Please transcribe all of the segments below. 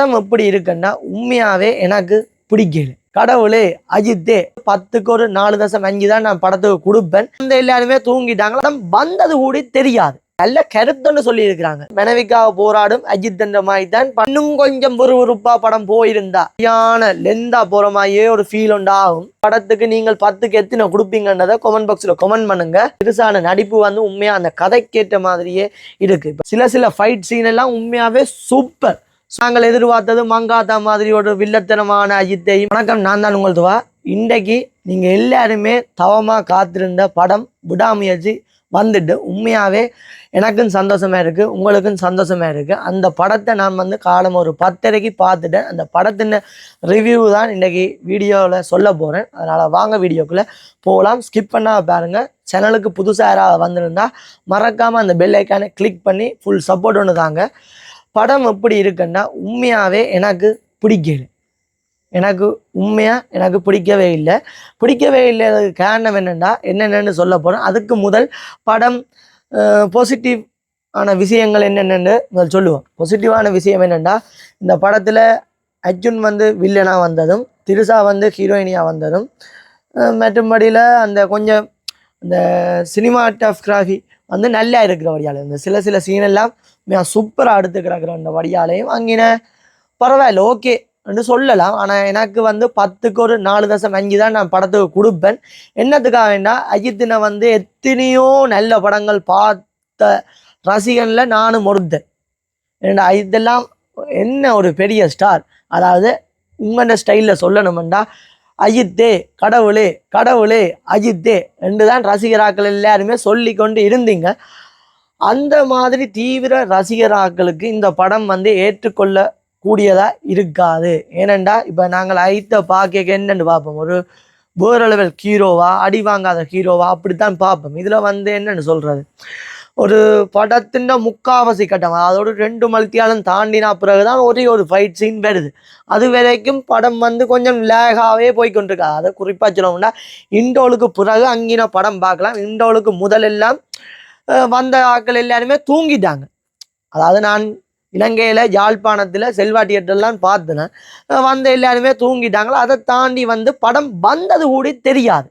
படம் எப்படி இருக்குன்னா உண்மையாவே எனக்கு பிடிக்கல. கடவுளே அஜித்தே பத்துக்கு ஒரு நாலு தசம் அஞ்சு தான் நான் படத்துக்கு கொடுப்பேன். அந்த எல்லாருமே தூங்கிட்டாங்க. படம் வந்தது கூட தெரியாது. நல்ல கருத்துன்னு சொல்லி இருக்கிறாங்க மனைவிக்காக போராடும் அஜித் என்ற மாதிரி தான் இன்னும் கொஞ்சம் விறுவிறுப்பா படம் போயிருந்தா. சரியான லெந்தா போற மாதிரியே ஒரு ஃபீல் உண்டாகும். படத்துக்கு நீங்கள் பத்துக்கு எத்தனை கொடுப்பீங்கன்றதை கமெண்ட் பாக்ஸ்ல கமெண்ட் பண்ணுங்க. பெருசான நடிப்பு வந்து உண்மையா அந்த கதைக்கேற்ற மாதிரியே இருக்கு. சில சில ஃபைட் சீன் எல்லாம் உண்மையாவே சூப்பர் நாங்கள் எதிர்பார்த்தது மங்காத்தா மாதிரி ஒரு வில்லத்தனமான அஜித்தையும் வணக்கம் நான் தான் உங்கள் துவா. இன்றைக்கு நீங்கள் எல்லாருமே தவமாக காத்திருந்த படம் விடாமுயற்சி வந்துட்டு உண்மையாகவே எனக்கும் சந்தோஷமா இருக்குது உங்களுக்கும் சந்தோஷமா இருக்குது அந்த படத்தை நான் வந்து காலம் ஒரு பத்தரைக்கு பார்த்துட்டேன். அந்த படத்தின் ரிவ்யூ தான் இன்றைக்கி வீடியோவில் சொல்ல போகிறேன் அதனால் வாங்க வீடியோக்குள்ளே போகலாம் ஸ்கிப் பண்ணால் பாருங்கள் சேனலுக்கு புதுசாக யாராவது வந்திருந்தால் மறக்காமல் அந்த பெல் ஐக்கானை கிளிக் பண்ணி ஃபுல் சப்போர்ட் ஒன்று தாங்க. படம் எப்படி இருக்குன்னா உண்மையாகவே எனக்கு பிடிக்கல. எனக்கு உண்மையாக எனக்கு பிடிக்கவே இல்லை. பிடிக்கவே இல்லை அதுக்கு காரணம் என்னென்னா என்னென்னு சொல்ல போகிறோம் அதுக்கு முதல் படம் பாசிட்டிவ் ஆன விஷயங்கள் என்னென்னு முதல் சொல்லுவோம். பாசிட்டிவான விஷயம் என்னென்னா இந்த படத்தில் அர்ஜுன் வந்து வில்லனாக வந்ததும் திருசா வந்து ஹீரோயினியாக வந்ததும் மற்றும்படியில் அந்த கொஞ்சம் இந்த சினிமாட்டோகிராஃபி வந்து நல்லா இருக்கிற வழியால் இந்த சில சில சீனெல்லாம் மிக சூப்பராக எடுத்து அந்த வடியாலையும். வாங்கினேன் பரவாயில்ல ஓகே என்று சொல்லலாம். ஆனால் எனக்கு வந்து பத்துக்கு ஒரு நாலு தசம் அஞ்சு தான் நான் படத்துக்கு கொடுப்பேன். என்னத்துக்காக வேண்டாம் அஜித்தினை வந்து எத்தனையோ நல்ல படங்கள் பார்த்த ரசிகனில் நானும் ஒருத்தன். ஏன்னா இதெல்லாம் என்ன ஒரு பெரிய ஸ்டார் அதாவது உங்களோட ஸ்டைலில் சொல்லணுமெண்டா அஜித்தே கடவுளே கடவுளே அஜித்தே என்று தான் ரசிகராக்கள் எல்லாருமே சொல்லி கொண்டு இருந்தீங்க. அந்த மாதிரி தீவிர ரசிகராக்களுக்கு இந்த படம் வந்து ஏற்றுக்கொள்ள கூடியதா இருக்காது. ஏனெண்டா இப்போ நாங்கள் ஐத்த பார்க்க என்னன்னு பார்ப்போம். ஒரு வேற ஹீரோவா அடி வாங்காத ஹீரோவா அப்படித்தான் பார்ப்போம். இதில் வந்து என்னன்னு சொல்றது? ஒரு படத்தின் முக்காவாசி கட்டம் அதோட ரெண்டு மல்த்தியாலும் தாண்டினா பிறகுதான் ஒரே ஒரு ஃபைட் சீன் வருது. அது வரைக்கும் படம் வந்து கொஞ்சம் லேகாகவே போய்கொண்டிருக்கா அதை குறிப்பாக சொல்லணும்னா இண்டோலுக்கு பிறகு அங்கின படம் பார்க்கலாம். இண்டோலுக்கு முதலெல்லாம் வந்த ஆட்கள் எல்லாருமே தூங்கிட்டாங்க. அதாவது நான் இலங்கையில் யாழ்ப்பாணத்தில் செல்வா தியேட்டர்லாம் பார்த்தேன். வந்த எல்லாருமே தூங்கிட்டாங்களோ? அதை தாண்டி வந்து படம் வந்தது கூட தெரியாது.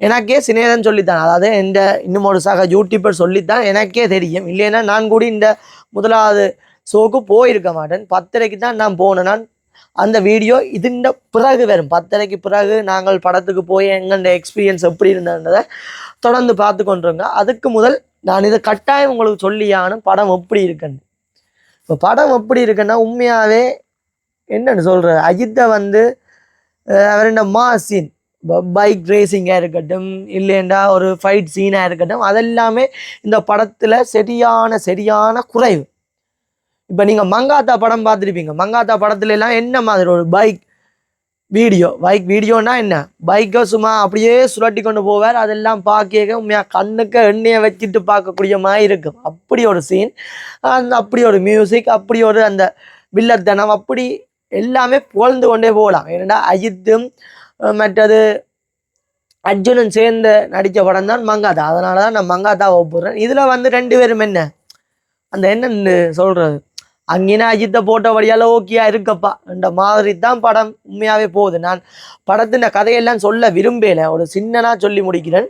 எனக்கே சினேதன் சொல்லித்தான். அதாவது இந்த இன்னும் ஒரு சக யூடியூபர் சொல்லித்தான் எனக்கே தெரியும். இல்லைன்னா நான் கூட இந்த முதலாவது ஷோக்கு போயிருக்க மாட்டேன். பத்தரைக்கு தான் நான் போனேன். நான் அந்த வீடியோ இதுண்ட பிறகு வரும். பத்தரைக்கு பிறகு நாங்கள் படத்துக்கு போய் எங்கள்ட எக்ஸ்பீரியன்ஸ் எப்படி இருந்ததுன்றதை தொடர்ந்து பார்த்து கொண்டிருங்க. அதுக்கு முதல் நான் இதை கட்டாயம் உங்களுக்கு சொல்லியானும் படம் எப்படி இருக்குன்னு. இப்போ படம் எப்படி இருக்குன்னா உண்மையாகவே என்னன்னு சொல்கிறது அஜித்தை வந்து அஹ், அவரோட மாஸ் சீன் பைக் ரேசிங்காக இருக்கட்டும் இல்லைண்டா ஒரு ஃபைட் சீனாக இருக்கட்டும் அதெல்லாமே இந்த படத்தில் சரியான சரியான குறைவு. இப்போ நீங்கள் மங்காத்தா படம் பார்த்துருப்பீங்க. மங்காத்தா படத்துலலாம் என்ன மாதிரி ஒரு பைக் வீடியோ பைக் வீடியோனா என்ன? பைக்கை சும்மா அப்படியே சுழட்டி கொண்டு போவார். அதெல்லாம் பார்க்க உண்மையாக கண்ணுக்கு எண்ணெயை வச்சுட்டு பார்க்கக்கூடிய மாதிரி இருக்கும் அப்படி ஒரு சீன் அந்த அப்படி ஒரு மியூசிக் அப்படி ஒரு அந்த வில்லத்தனம் அப்படி எல்லாமே புகழ்ந்து கொண்டே போகலாம். ஏன்னா அஜித்தும் மற்றது அர்ஜுனும் சேர்ந்து நடித்த படம் தான் மங்காத்தா. அதனால தான் நான் மங்காத்தா ஒப்புறேன். இதில் வந்து ரெண்டு பேரும் என்ன? அந்த என்னன்னு சொல்கிறது அங்கினா அஜித்தை போட்ட வழியால் ஓகேயா இருக்கப்பா இந்த மாதிரி தான் படம் உண்மையாகவே போகுது. நான் படத்தின் கதையெல்லாம் சொல்ல விரும்பல. ஒரு சின்னனாக சொல்லி முடிக்கிறேன்.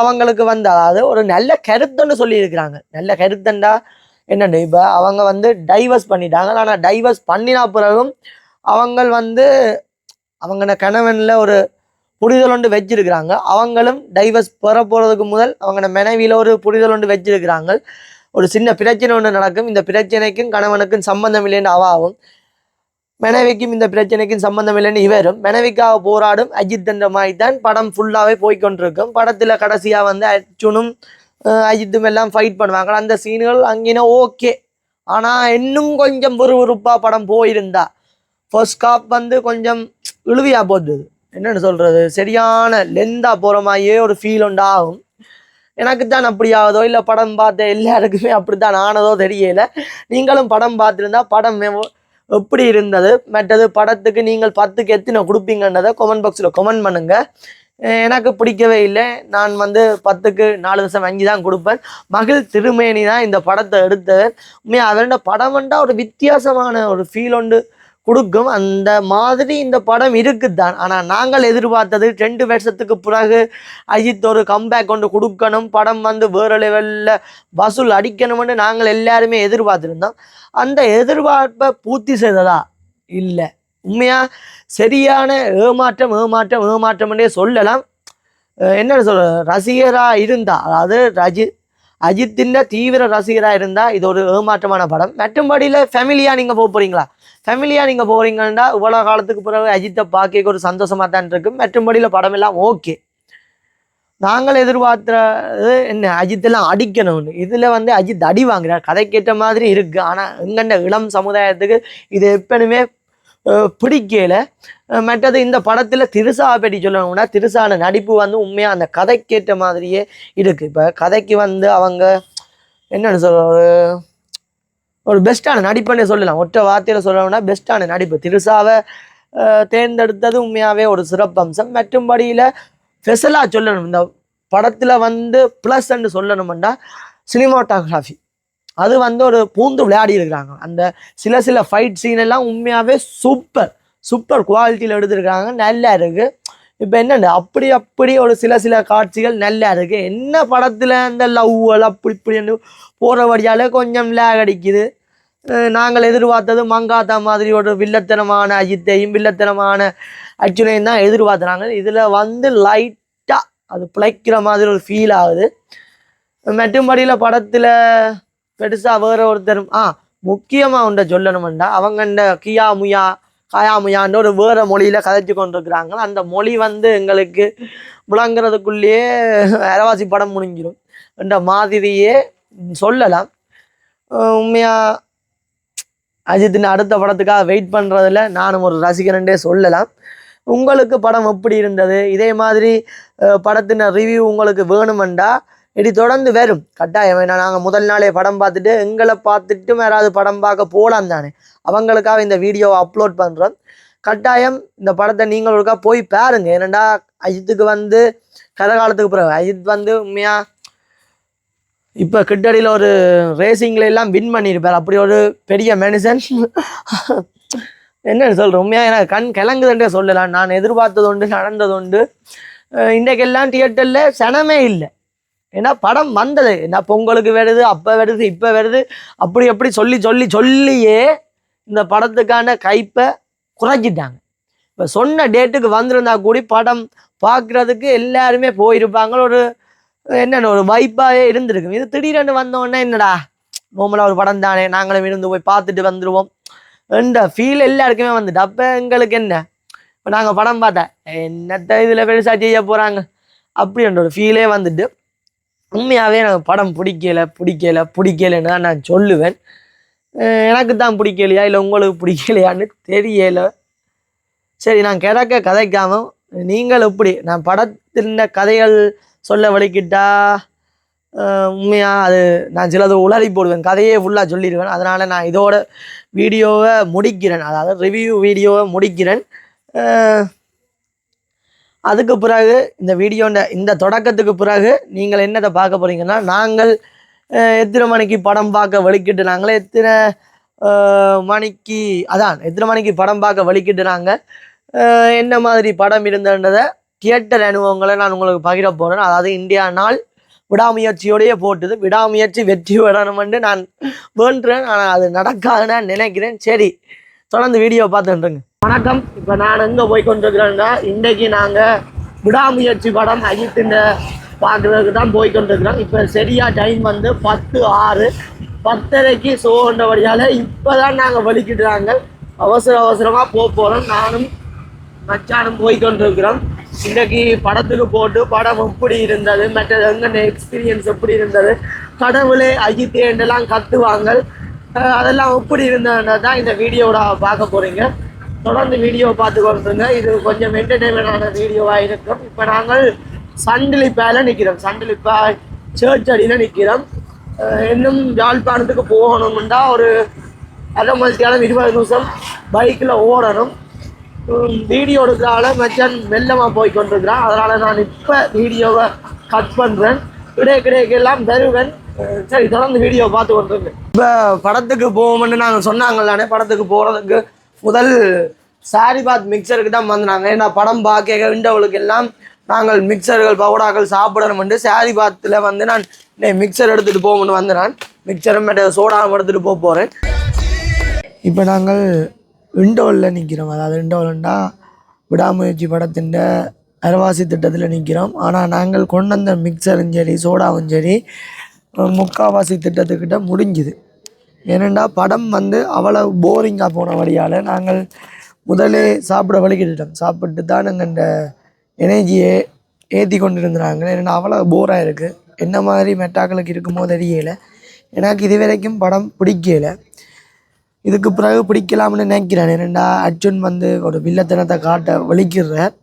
அவங்களுக்கு வந்து அதாவது ஒரு நல்ல கருத்துன்னு சொல்லியிருக்கிறாங்க. நல்ல கருத்துண்டா என்னண்டு இப்போ அவங்க வந்து டைவர்ஸ் பண்ணிட்டாங்க. ஆனால் டைவர்ஸ் பண்ணினா பிறகும் அவங்க வந்து அவங்க கணவனில் ஒரு புரிதல் ஒன்று வச்சிருக்கிறாங்க. அவங்களும் டைவர்ஸ் பெற போகிறதுக்கு முதல் அவங்க மனைவியில் ஒரு புரிதல் ஒன்று வச்சிருக்கிறாங்க. ஒரு சின்ன பிரச்சனை ஒன்று நடக்கும். இந்த பிரச்சனைக்கும் கணவனுக்கும் சம்பந்தம் இல்லைன்னு அவாவும் மனைவிக்கும் இந்த பிரச்சனைக்கும் சம்பந்தம் இல்லைன்னு இவரும் மனைவிக்காக போராடும் அஜித் என்ற மாதிரி தான் படம் ஃபுல்லாகவே போய்க்கொண்டிருக்கும். படத்தில் கடைசியாக வந்து அர்ஜுனும் அஜித்தும் எல்லாம் ஃபைட் பண்ணுவாங்க. அந்த சீன்கள் அங்கினா ஓகே ஆனால் இன்னும் கொஞ்சம் விறுவிறுப்பாக படம் போயிருந்தா ஃபர்ஸ்ட் காப் வந்து கொஞ்சம் இழுவியாக போகுது என்னென்னு சொல்கிறது சரியான லெந்தாக போகிற மாதிரியே ஒரு ஃபீல் உண்டாகும். எனக்கு தான் அப்படி ஆகுதோ இல்லை படம் பார்த்த எல்லாருக்குமே அப்படித்தான் ஆனதோ தெரியல. நீங்களும் படம் பார்த்துருந்தா படம் எப்படி இருந்தது? மற்றது படத்துக்கு நீங்கள் பத்துக்கு எத்தனை கொடுப்பீங்கன்றதை கொமெண்ட் பாக்ஸில் கொமெண்ட் பண்ணுங்க. எனக்கு பிடிக்கவே இல்லை. நான் வந்து பத்துக்கு நாலு தசம் அஞ்சு தான் கொடுப்பேன். மகிழ் திருமேனி தான் இந்த படத்தை எடுத்தவர் உண்மையாக அவரோட படம் வந்தா ஒரு வித்தியாசமான ஒரு ஃபீல் ஒன்று கொடுக்கும். அந்த மாதிரி இந்த படம் இருக்குதான் ஆனால் நாங்கள் எதிர்பார்த்தது ரெண்டு வருஷத்துக்கு பிறகு அஜித் ஒரு கம்பேக் கொண்டு கொடுக்கணும். படம் வந்து வேறு லெவலில் வசூல் அடிக்கணும்னு நாங்கள் எல்லாருமே எதிர்பார்த்துருந்தோம். அந்த எதிர்பார்ப்பை பூர்த்தி செய்ததா? இல்லை. உண்மையாக சரியான ஏமாற்றம் ஏமாற்றம் ஏமாற்றம்னே சொல்லலாம். என்ன சொல்ற ரசிகராக இருந்தா அதாவது ரஜி அஜித்தின் தீவிர ரசிகராக இருந்தால் இது ஒரு ஏமாற்றமான படம். மற்றும்படியில் ஃபேமிலியாக நீங்கள் போக போகிறீங்களா ஃபேமிலியாக நீங்கள் போகிறீங்கன்னா இவ்வளோ காலத்துக்கு பிறகு அஜித்தை பார்க்க ஒரு சந்தோஷமாக தான் இருக்கும். மற்றும்படியில் படம் எல்லாம் ஓகே நாங்கள் எதிர்பார்த்துறது என்ன? அஜித்தெல்லாம் அடிக்கணும்னு. இதில் வந்து அஜித் அடி வாங்குறார். கதைக்கேற்ற மாதிரி இருக்குது ஆனால் எங்கண்ட இளம் சமுதாயத்துக்கு இது எப்பனுமே பிடிக்கல. மற்றது இந்த படத்தில் திருசாவை பற்றி சொல்லணும்னா திருசான நடிப்பு வந்து உண்மையாக அந்த கதைக்கேற்ற மாதிரியே இருக்குது இப்போ கதைக்கு வந்து அவங்க என்னென்னு சொல்ற ஒரு பெஸ்ட்டான நடிப்புன்னே சொல்லலாம். ஒற்றை வார்த்தையில் சொல்லணும்னா பெஸ்ட்டான நடிப்பு. திருசாவை தேர்ந்தெடுத்தது உண்மையாகவே ஒரு சிறப்பம்சம். மற்றும்படியில் ஸ்பெஷலாக சொல்லணும். இந்த படத்தில் வந்து ப்ளஸ்ன்னு சொல்லணும்னா சினிமாட்டோகிராஃபி அது வந்து ஒரு பூந்து விளையாடி இருக்கிறாங்க. அந்த சில சில ஃபைட் சீன் எல்லாம் உண்மையாகவே சூப்பர் சூப்பர் குவாலிட்டியில் எடுத்திருக்காங்க நல்லா இருக்குது இப்போ என்னென்ன அப்படி அப்படி ஒரு சில சில காட்சிகள் நல்லா இருக்குது என்ன படத்தில் இந்த லவ்வல் அப்படி இப்படின்னு போகிற வழியால் கொஞ்சம் லேக் அடிக்குது. நாங்கள் எதிர்பார்த்தது மங்காத்தா மாதிரி ஒரு வில்லத்தனமான அஜித்தையும் வில்லத்தனமான அர்ஜுனையும் தான் எதிர்பார்த்துறாங்க இதில் வந்து லைட்டாக அது பிழைக்கிற மாதிரி ஒரு ஃபீல் ஆகுது. மெட்டும்படியில் படத்தில் பெருசாக வேற ஒருத்தரும் ஆ முக்கியமாக உண்ட சொல்லணுமெண்டா அவங்கண்ட கியா முயா காயாமுயான்னு ஒரு வேறு மொழியில் கதைச்சு கொண்டிருக்கிறாங்க அந்த மொழி வந்து எங்களுக்கு விளங்குறதுக்குள்ளேயே அரவாசி படம் முடிஞ்சிடும் என்ற மாதிரியே சொல்லலாம். உண்மையாக அஜித்தின் அடுத்த படத்துக்காக வெயிட் பண்ணுறதில் நானும் ஒரு ரசிகரன்டே சொல்லலாம். உங்களுக்கு படம் எப்படி இருந்தது? இதே மாதிரி படத்தின ரிவ்யூ உங்களுக்கு வேணுமெண்டா இடி தொடர்ந்து வரும். கட்டாயம் ஏன்னா நாங்கள் முதல் நாளே படம் பார்த்துட்டு எங்களை பார்த்துட்டு யாராவது படம் பார்க்க போகலாம் தானே. அவங்களுக்காக இந்த வீடியோவை அப்லோட் பண்ணுறோம் கட்டாயம் இந்த படத்தை நீங்கள் ஒருக்கா போய் பாருங்க. ஏனண்டா அஜித்துக்கு வந்து கதை காலத்துக்கு பிறகு அஜித் வந்து உண்மையாக இப்போ கிட்டடியில் ஒரு ரேசிங்கில் எல்லாம் வின் பண்ணியிருப்பார். அப்படி ஒரு பெரிய மனுஷன். என்னன்னு சொல்கிறேன் உண்மையாக எனக்கு கண் கிளங்குதுன்றே சொல்லலாம். நான் எதிர்பார்த்தது உண்டு நடந்தது உண்டு. இன்றைக்கெல்லாம் தியேட்டரில் சனமே இல்லை. ஏன்னா படம் வந்தது. என்ன பொங்கலுக்கு வருது அப்போ வருது இப்போ வருது. அப்படி அப்படி சொல்லி சொல்லி சொல்லியே இந்த படத்துக்கான கைப்பை குறைஞ்சிட்டாங்க இப்போ சொன்ன டேட்டுக்கு வந்திருந்தா கூடி படம் பார்க்குறதுக்கு எல்லாருமே போயிருப்பாங்க. ஒரு என்னென்ன ஒரு வைப்பாகவே இருந்திருக்கும். இது திடீரென்று வந்தோடனே என்னடா? நோமலாக ஒரு படம் தானே நாங்களும் இருந்து போய் பார்த்துட்டு வந்துடுவோம் என்ற ஃபீல் எல்லாருக்குமே வந்துட்டு. அப்போ எங்களுக்கு என்ன? இப்போ நாங்கள் படம் பார்த்தேன் என்னத்த இதில் பெருசாக செய்ய போகிறாங்க அப்படின்ற ஒரு ஃபீலே வந்துட்டு. உண்மையாகவே எனக்கு படம் பிடிக்கல பிடிக்கல பிடிக்கலன்னு தான் நான் சொல்லுவேன். எனக்கு தான் பிடிக்கலையா இல்லை உங்களுக்கு பிடிக்கலையான்னு தெரியல. சரி நான் கிடக்க கதைக்காம நீங்கள் எப்படி நான் படத்திருந்த கதைகள் சொல்ல வலிக்கிட்டா உண்மையாக அது நான் சிலது உளறி போடுவேன். கதையே ஃபுல்லாக சொல்லிடுவேன். அதனால் நான் இதோட வீடியோவை முடிக்கிறேன். அதாவது ரிவ்யூ வீடியோவை முடிக்கிறேன். அதுக்கு பிறகு இந்த வீடியோ இந்த தொடக்கத்துக்கு பிறகு நீங்கள் என்னதை பார்க்க போறீங்கன்னா நாங்கள் எத்தனை மணிக்கு படம் பார்க்க வலிக்கிட்டு நாங்களே எத்தனை மணிக்கு அதான் எத்தனை மணிக்கு படம் பார்க்க வலிக்கிட்டு நாங்கள் என்ன மாதிரி படம் இருந்தன்றதை தியேட்டர் அனுபவங்களை நான் உங்களுக்கு பகிர போகிறேன் அதாவது இந்தியா நாள் விடாமுயற்சியோடயே போட்டுது. விடாமுயற்சி வெற்றி பெறணும்னு நான் வேண்டுறேன். ஆனால் அது நடக்காதுன்னு நினைக்கிறேன். சரி தொடர்ந்து வீடியோ பார்த்துட்டுருங்க வணக்கம். இப்போ நான் எங்கே போய் கொண்டிருக்கிறேன்னா இன்றைக்கி நாங்கள் விடாமுயற்சி படம் அஜித்தின் பார்க்குறதுக்கு தான் போய் கொண்டிருக்கிறோம். இப்போ சரியாக டைம் வந்து பத்து ஆறு. பத்தரைக்கு ஷோன்றபடியால் இப்போ தான் நாங்கள் வலிக்கிட்டுறாங்க அவசர அவசரமாக போக போகிறோம் நானும் மச்சானும் போய் கொண்டிருக்கிறோம். இன்றைக்கி படத்துக்கு போட்டு படம் எப்படி இருந்தது மற்றது எங்கே எக்ஸ்பீரியன்ஸ் எப்படி இருந்தது கடவுளே அஜித் என்றெல்லாம் கத்துவாங்க. அதெல்லாம் எப்படி இருந்ததுன்றது தான் இந்த வீடியோட பார்க்க போகிறீங்க தொடர்ந்து வீடியோ பார்த்து கொண்டுருங்க. இது கொஞ்சம் என்டர்டைன்மெண்டான வீடியோவாக இருக்கும். இப்போ நாங்கள் சண்டிலிப்பால நிற்கிறோம் சண்டிலிப்பா சேர்ச் அடியில் நிற்கிறோம் இன்னும் யாழ்ப்பாணத்துக்கு போகணும்னா ஒரு அரை மணித்தியாலம் இருபது நிமிஷம் பைக்கில் ஓடணும். வீடியோ எடுக்கிறால மச்சான் மெல்லமாக போய் கொண்டிருக்கிறான். அதனால் நான் இப்போ வீடியோவை கட் பண்ணுறேன் கிடையே கிடையெல்லாம் தருவேன். சரி தொடர்ந்து வீடியோ பார்த்து கொண்டிருக்கேன் இப்போ படத்துக்கு போவோம்னு நாங்கள் சொன்னாங்கல்லானே படத்துக்கு போகிறதுக்கு முதல் சாரிபாத் மிக்சருக்கு தான் வந்தாங்க ஏன்னா படம் பார்க்க விண்டவளுக்கு எல்லாம் நாங்கள் மிக்சர்கள் பவுடாக்கள் சாப்பிடணும் என்று சாரிபாத்தில் வந்து நான் மிக்சர் எடுத்துகிட்டு போகணும்னு வந்து நான் மிக்சரும் சோடாவும் எடுத்துகிட்டு போக போகிறேன் இப்போ நாங்கள் விண்டோவில் நிற்கிறோம். அதாவது விண்டோவில்ண்டா விடாமுயற்சி படத்தின் அரவாசி திட்டத்தில் நிற்கிறோம். ஆனால் நாங்கள் கொண்டு வந்த மிக்சரும் சரி சோடாவும் சரி முக்காவாசி திட்டத்துக்கிட்ட முடிஞ்சுது. ஏனெண்டா படம் வந்து அவ்வளவு போரிங்காக போன வழியால் நாங்கள் முதலே சாப்பிட வலிக்கிட்டோம் சாப்பிட்டு தான் நாங்கள் இந்த எனர்ஜியை ஏற்றி கொண்டு இருந்தாங்க ஏன்னா அவ்வளோ போராக இருக்குது என்ன மாதிரி மெட்டாக்களுக்கு இருக்குமோ தெரியலை. எனக்கு இது வரைக்கும் படம் பிடிக்கலை. இதுக்கு பிறகு பிடிக்கலாம்னு நினைக்கிறேன். ஏன்னா அர்ஜுன் வந்து ஒரு வில்லத்தனத்தை காட்ட வலிக்கிறார்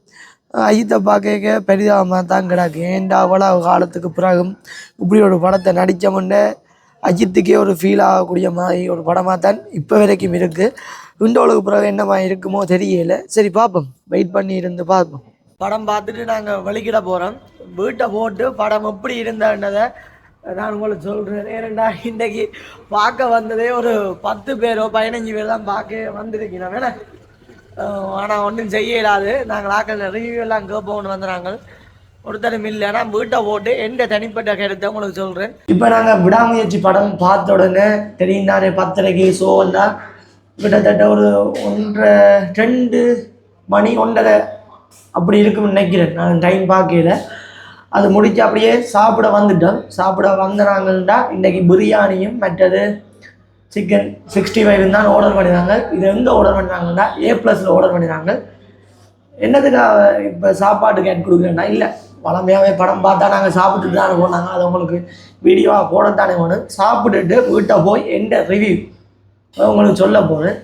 அஜித்தை பார்க்க பெரிதாமல் தான் கிடக்கு. ஏன்டா அவ்வளோ காலத்துக்கு பிறகும் இப்படி ஒரு படத்தை நடித்தமுன்னே அஜித்துக்கே ஒரு ஃபீல் ஆகக்கூடிய மாதிரி ஒரு படமாக தான் இப்போ வரைக்கும் இருக்குது விண்டோவுக்கு பிறகு என்னமா இருக்குமோ தெரியல. சரி பார்ப்போம். வெயிட் பண்ணி இருந்து பார்ப்போம். படம் பார்த்துட்டு நாங்கள் வலிக்கிட போகிறோம் வீட்டை போட்டு படம் எப்படி இருந்தன்றதை நான் உங்களுக்கு சொல்கிறேன் ஏனண்டா இன்றைக்கி பார்க்க வந்ததே ஒரு பத்து பேரோ பதினஞ்சு பேர் தான் பார்க்க வந்திருக்கீங்க வேணா ஆனால் ஒன்றும் செய்ய இயலாது நாங்கள் ஆக்கள் ரிவ்யூ எல்லாம் கேட்போம்னு வந்துடுறாங்க ஒருத்தரும் இல்லைன்னா வீட்டை போட்டு எந்த தனிப்பட்ட கருத்தை உங்களுக்கு சொல்கிறேன் இப்போ நாங்கள் விடாமுயற்சி படம் பார்த்த உடனே தெரியும் தானே பத்தரைக்கு ஷோ வந்தால் கிட்டத்தட்ட ஒரு ஒன்றரை ரெண்டு மணி ஒன்றரை. அப்படி இருக்கும்னு நினைக்கிறேன். நான் டைம் பார்க்கல. அது முடிச்சு அப்படியே சாப்பிட வந்துட்டோம். சாப்பிட வந்தாங்கன்னா இன்றைக்கி பிரியாணியும் மற்றது சிக்கன் சிக்ஸ்டி ஃபைவ் தான் ஆர்டர் பண்ணியிருந்தாங்க இது எங்கே ஆர்டர் பண்ணுறாங்கன்னா ஏ ப்ளஸில் ஆர்டர் பண்ணியிருந்தாங்க என்னதுக்காக இப்போ சாப்பாட்டுக்கு கேட் கொடுக்குறேன்னா? இல்லை. பழமையாகவே படம் பார்த்தா நாங்கள் சாப்பிட்டுட்டு தானே போனாங்க அது உங்களுக்கு வீடியோவாக போட தானே வேணும் சாப்பிட்டுட்டு வீட்டை போய் எந்த ரிவ்யூ உங்களுக்கு சொல்ல போகிறேன்